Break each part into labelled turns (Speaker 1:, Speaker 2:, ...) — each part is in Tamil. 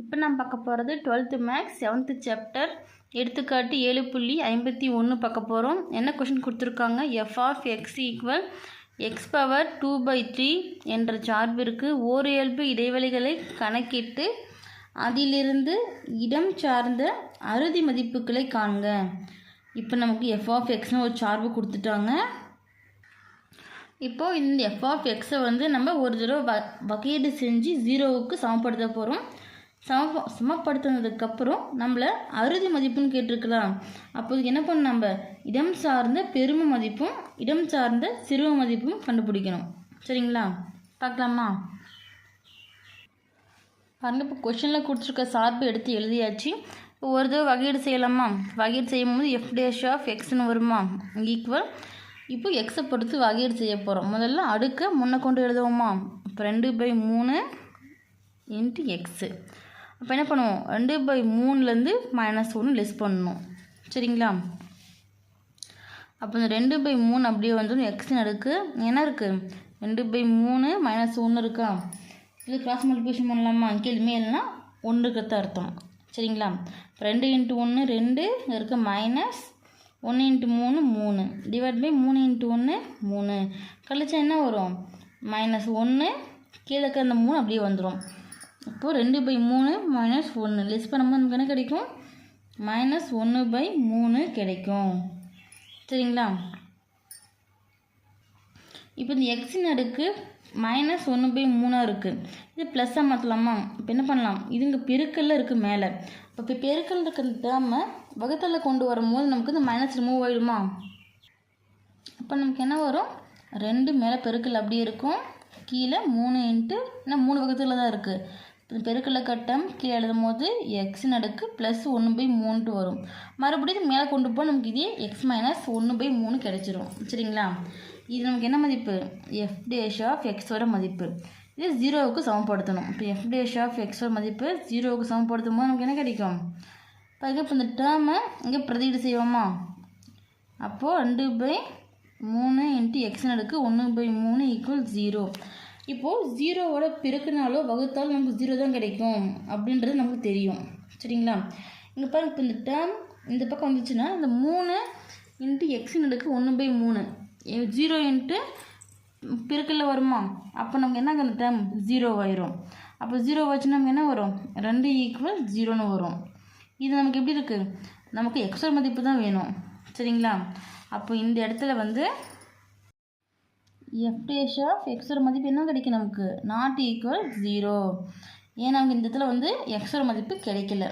Speaker 1: இப்போ நம்ம பார்க்க போகிறது டுவெல்த்து மேக்ஸ் செவன்த்து சாப்டர் எடுத்துக்காட்டு ஏழு புள்ளி ஐம்பத்தி ஒன்று பார்க்க போகிறோம் என்ன கொஷின் கொடுத்துருக்காங்க? F of x equal x power two by three என்ற சார்பிற்கு ஓர் இயல்பு இடைவெளிகளை கணக்கிட்டு அதிலிருந்து இடம் சார்ந்த அறுதி மதிப்புகளை காண்க. இப்போ நமக்கு எஃப் ஆஃப் எக்ஸ்னு ஒரு சார்பு கொடுத்துட்டாங்க. இப்போது இந்த எஃப் ஆஃப் எக்ஸை வந்து நம்ம ஒரு தடவை வ வகையீடு செஞ்சு ஜீரோவுக்கு சமப்படுத்த போகிறோம் சம சமப்படுத்தினதுக்கப்புறம் நம்மளை அறுதி மதிப்புன்னு கேட்டிருக்கலாம். அப்போது என்ன பண்ண நம்ம? இடம் சார்ந்த பெரும மதிப்பும் இடம் சார்ந்த சிறும மதிப்பும் கண்டுபிடிக்கணும். சரிங்களா? பார்க்கலாமா? பாருங்க இப்போ கொஷனில் கொடுத்துருக்க சார்பு எடுத்து எழுதியாச்சு. இப்போ ஒரு தடவை வகையீடு செய்யலாமா? வகையீடு செய்யும் போது எஃப் டேஷ் ஆஃப் எக்ஸ்னு வருமா? ஈக்குவல் இப்போ எக்ஸை பொறுத்து வகையீடு செய்ய போகிறோம் முதல்ல அடுக்க முன்ன கொண்டு எழுதுவோமா? இப்போ ரெண்டு பை மூணு இன்ட்டு எக்ஸு அப்போ என்ன பண்ணுவோம்? ரெண்டு பை மூணுலேருந்து மைனஸ் ஒன்று லெஸ் பண்ணணும். சரிங்களா? அப்போ இந்த ரெண்டு பை மூணு அப்படியே வந்து எக்ஸ்னு அடுக்கு என்ன இருக்குது ரெண்டு பை மூணு மைனஸ் ஒன்று இருக்கா? இது கிராஸ் மல்டிபிகேஷன் பண்ணலாமா? கீழ்மே இல்லைன்னா ஒன்று இருக்கிறத அர்த்தம். சரிங்களா? இப்போ ரெண்டு இன்ட்டு ஒன்று ரெண்டு இங்கே இருக்க மைனஸ் ஒன்று இன்ட்டு மூணு மூணு. டிவைட் பை மூணு இன்ட்டு ஒன்று மூணு. கழிச்சா என்ன வரும்? மைனஸ் ஒன்று கீழே இருக்க அந்த மூணு அப்படியே வந்துடும் அப்போது ரெண்டு பை மூணு மைனஸ் ஒன்று லெஸ் பண்ணும்போது நமக்கு என்ன கிடைக்கும்? மைனஸ் ஒன்று பை மூணு கிடைக்கும். சரிங்களா? இப்போ இந்த எக்ஸின் அடுக்கு மைனஸ் ஒன்று பை மூணாக இருக்குது இது ப்ளஸ்ஸாக மாற்றலாமா இப்போ என்ன பண்ணலாம்? இது இங்கே பெருக்கல்ல இருக்குது மேலே. இப்போ பெருக்கல் இருக்கிற டேர்மை வகுத்தலில் கொண்டு வரும்போது நமக்கு இந்த மைனஸ் ரிமூவ் ஆகிடுமா அப்போ நமக்கு என்ன வரும்? ரெண்டு மேலே பெருக்கல் அப்படியே இருக்கும். கீழே மூணு இன்ட்டு இன்னும் மூணு பக்கத்தில் தான் இருக்குது பெருக்கலை பெருக்கல்ல கட்டம் கீழே எழுதும் போது எக்ஸ் அடுக்கு ப்ளஸ் ஒன்று பை மூணுட்டு வரும். மறுபடியும் இது மேலே கொண்டு போய் நமக்கு இதே எக்ஸ் மைனஸ் ஒன்று பை மூணு கிடச்சிரும். சரிங்களா? இது நமக்கு என்ன மதிப்பு? எஃப் டேஷ் ஆஃப் எக்ஸோட மதிப்பு. இது ஜீரோவுக்கு சமப்படுத்தணும். இப்போ எஃப் டேஷ் ஆஃப் எக்ஸோட மதிப்பு ஜீரோவுக்கு சமப்படுத்தும் போது நமக்கு என்ன கிடைக்கும்? பாருங்க இப்போ இந்த டேர்மை இங்கே பிரதியீடு செய்வோமா? அப்போது ரெண்டு பை மூணு இன்ட்டு எக்ஸ்னு அடுக்கு ஒன்று பை மூணு ஈக்குவல் ஜீரோ இப்போது ஜீரோவோட பெருக்கினாலோ வகுத்தாலும் நமக்கு ஜீரோ தான் கிடைக்கும் அப்படின்றது நமக்கு தெரியும். சரிங்களா? இங்கே பாருங்க இப்போ இந்த டேர்ம் இந்த பக்கம் வந்துச்சுன்னா இந்த மூணு இன்ட்டு எக்ஸ்னு அடுக்கு ஒன்று பை மூணு. ஜீரோ இன்ட்டு பெருக்கல்ல வருமா? அப்போ நமக்கு என்ன அந்த டேர்ம் ஜீரோ ஆயிரும். அப்போ ஜீரோ வச்சு நமக்கு என்ன வரும்? ரெண்டு ஈக்குவல் ஜீரோன்னு வரும். இது நமக்கு எப்படி இருக்குது நமக்கு எக்ஸ்ட்ரா மதிப்பு தான் வேணும். சரிங்களா? அப்போ இந்த இடத்துல வந்து எஃப் டேஷ் ஆஃப் எக்ஸோட மதிப்பு என்ன கிடைக்கும் நமக்கு? நாட் ஈக்குவல் ஜீரோ ஏன் நமக்கு இந்த இடத்துல வந்து எக்ஸோட மதிப்பு கிடைக்கல?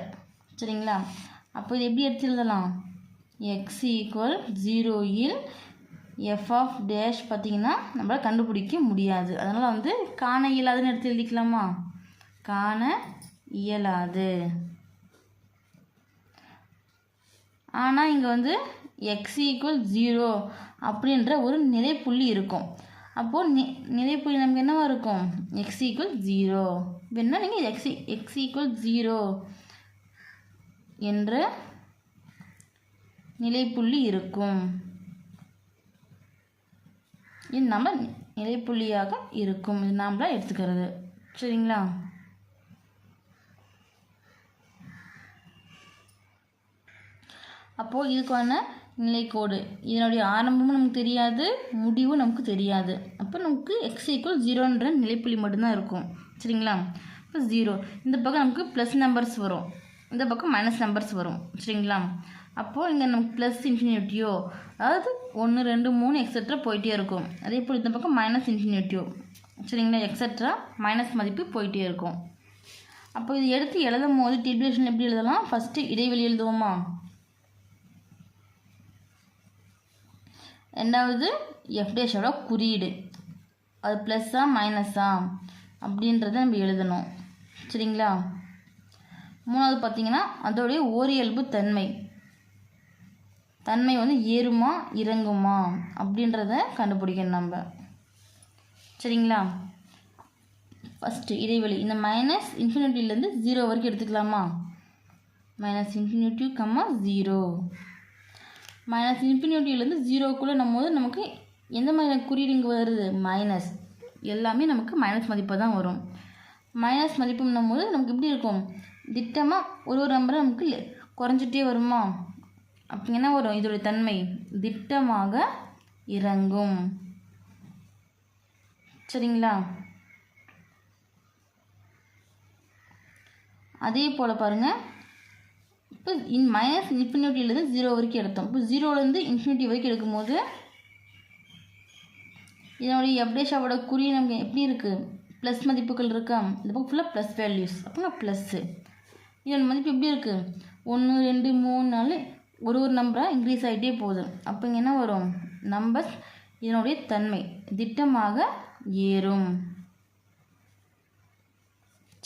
Speaker 1: சரிங்களா? அப்போ இது எப்படி எடுத்து எழுதலாம்? எக்ஸ் ஈக்குவல் ஜீரோயில் எஃப் ஆஃப் டேஷ் பார்த்திங்கன்னா நம்மளால் கண்டுபிடிக்க முடியாது. அதனால் வந்து காண இயலாதுன்னு எடுத்து எழுதிக்கலாமா? காண இயலாது. ஆனால் இங்கே வந்து எக்ஸ் ஈக்குவல் ஜீரோ அப்படின்ற ஒரு நிலைப்புள்ளி இருக்கும். அப்போது நி நிலைப்புள்ளி நமக்கு என்னவா இருக்கும்? எக்ஸ் ஈக்குவல் ஜீரோ வேணால் நீங்கள் எக்ஸ் எக்ஸ் ஈக்குவல் ஜீரோ என்ற நிலைப்புள்ளி இருக்கும். இது நம்ம நிலைப்புள்ளியாக இருக்கும். இது நாம்லாம் எடுத்துக்கிறது. சரிங்களா? அப்போது இதுக்கான நிலைக்கோடு. இதனுடைய ஆரம்பமும் நமக்கு தெரியாது முடிவும் நமக்கு தெரியாது. அப்போ நமக்கு எக்ஸ் ஈக்குவல் ஜீரோன்ற நிலைப்புள்ளி மட்டும்தான் இருக்கும். சரிங்களா? இப்போ ஜீரோ இந்த பக்கம் நமக்கு ப்ளஸ் நம்பர்ஸ் வரும். இந்த பக்கம் மைனஸ் நம்பர்ஸ் வரும். சரிங்களா? அப்போது இங்கே நமக்கு ப்ளஸ் இன்ஃபினிட்டியோ அதாவது ஒன்று ரெண்டு மூணு எக்ஸட்ரா போயிட்டே இருக்கும். அதே போல் இந்த பக்கம் மைனஸ் இன்ஃபினிட்டியோ சரிங்களா? எக்ஸட்ரா மைனஸ் மதிப்பு போயிட்டே இருக்கும். அப்போ இது எடுத்து எழுதும் போது டிபிலேஷன் எப்படி எழுதலாம்? ஃபஸ்ட்டு இடைவெளி எழுதுவோமா? ரெண்டாவது எஃப்டேஷோட குறியீடு. அது ப்ளஸ்ஸா மைனஸா அப்படின்றத நம்ம எழுதணும். சரிங்களா? மூணாவது பார்த்தீங்கன்னா அதோடைய ஓரியல்பு தன்மை. தன்மை வந்து ஏறுமா இறங்குமா? அப்படின்றத கண்டுபிடிக்கணும் நம்ம. சரிங்களா? ஃபஸ்ட்டு இடைவெளி. இந்த மைனஸ் இன்ஃபினிட்டிலேருந்து ஜீரோ வரைக்கும் எடுத்துக்கலாமா? Minus infinity comma zero minus இன்ஃபினிட்டிலேருந்து ஜீரோக்குள்ளே நம்ம போது நமக்கு எந்த மாதிரி குறியீடு இங்கே வருது? மைனஸ் எல்லாமே நமக்கு மைனஸ் மதிப்பாக தான் வரும். மைனஸ் மதிப்புன்னும் போது நமக்கு எப்படி இருக்கும்? திட்டமாக ஒரு ஒரு நம்பரை நமக்கு குறைஞ்சிட்டே வருமா? அப்படின்னா என்ன வரும்? இதோடைய தன்மை திட்டமாக இறங்கும். சரிங்களா? அதே போல் பாருங்கள் இப்போ இன் மைனஸ் இன்ஃபினிட்டியிலேருந்து ஜீரோ வரைக்கும் எடுத்தோம். இப்போ ஜீரோலேருந்து இன்ஃபினிட்டி வரைக்கும் எடுக்கும்போது இதனுடைய எப்டேஷாவோட குறி நமக்கு எப்படி இருக்குது ப்ளஸ் மதிப்புகள் இருக்கா? இந்த பக்கம் ஃபுல்லாக ப்ளஸ் வேல்யூஸ் அப்படின்னா ப்ளஸ்ஸு இதோட மதிப்பு எப்படி இருக்குது ஒன்று ரெண்டு மூணு நாலு ஒரு ஒரு நம்பராக இன்க்ரீஸ் ஆகிட்டே போகுது. அப்போ இங்கே என்ன வரும்? நம்பர்ஸ் இதனுடைய தன்மை திட்டமாக ஏறும்.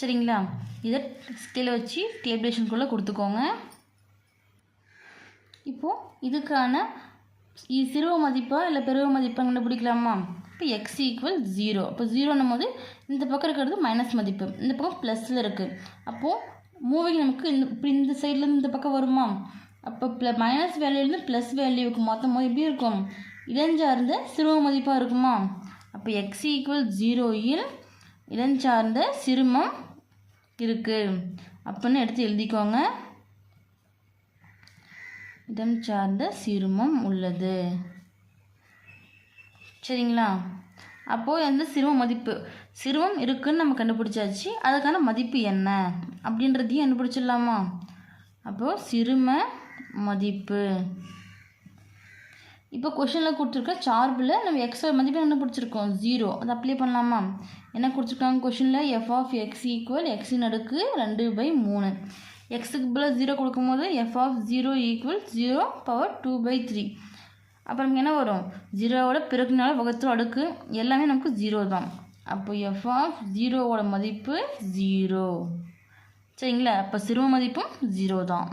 Speaker 1: சரிங்களா? இதை ஸ்கேலை வச்சு டேபிளேஷனுக்குள்ளே கொடுத்துக்கோங்க. இப்போது இதுக்கான இ- சிறுவ மதிப்பா இல்லை பெருவ மதிப்பாக கண்டுபிடிக்கலாமா? இப்போ எக்ஸ் ஈக்குவல் ஜீரோ அப்போ ஜீரோன்னும் போது இந்த பக்கம் இருக்கிறது மைனஸ் மதிப்பு. இந்த பக்கம் ப்ளஸில் இருக்குது அப்போது மூவிங் நமக்கு இந்த இப்படி இந்த சைட்லேருந்து இந்த பக்கம் வருமா? அப்போ ப்ள மைனஸ் வேல்யூலேருந்து ப்ளஸ் வேல்யூவுக்கு மொத்தம் போது எப்படி இருக்கும்? இடஞ்சார்ந்த சிறுவ மதிப்பாக இருக்குமா? அப்போ எக்ஸ் ஈக்குவல் ஜீரோயில் இடஞ்சார்ந்த சிறுமம் இருக்குது அப்படின்னு எடுத்து எழுதிக்கோங்க. இடம் சார்ந்த சிறுமம் உள்ளது. சரிங்களா? அப்போது எந்த சிறும மதிப்பு. சிறுவம் இருக்குன்னு நம்ம கண்டுபிடிச்சாச்சு. அதுக்கான மதிப்பு என்ன? அப்படின்றதையும் கண்டுபிடிச்சிடலாமா? அப்போது சிறும மதிப்பு. இப்போ கொஷனில் கொடுத்துருக்க சார்பில் நம்ம எக்ஸோட மதிப்பு கண்டுபிடிச்சிருக்கோம் ஜீரோ அதை அப்ளை பண்ணலாமா? என்ன கொடுத்துருக்காங்க கொஷனில் எஃப் ஆஃப் எக்ஸ் ஈக்குவல் எக்ஸின் அடுக்கு ரெண்டு பை மூணு. எக்ஸுக்கு பதிலாக ஜீரோ கொடுக்கும்போது f of zero equal zero power two by three அப்புறம் நமக்கு என்ன வரும்? ஜீரோவோட பிறகுனால வகுத்தல் அடுக்கு எல்லாமே நமக்கு ஜீரோ தான். அப்போ எஃப் ஆஃப் ஜீரோவோட மதிப்பு ஜீரோ சரிங்களா? அப்போ சிறுவ மதிப்பும் ஜீரோ தான்.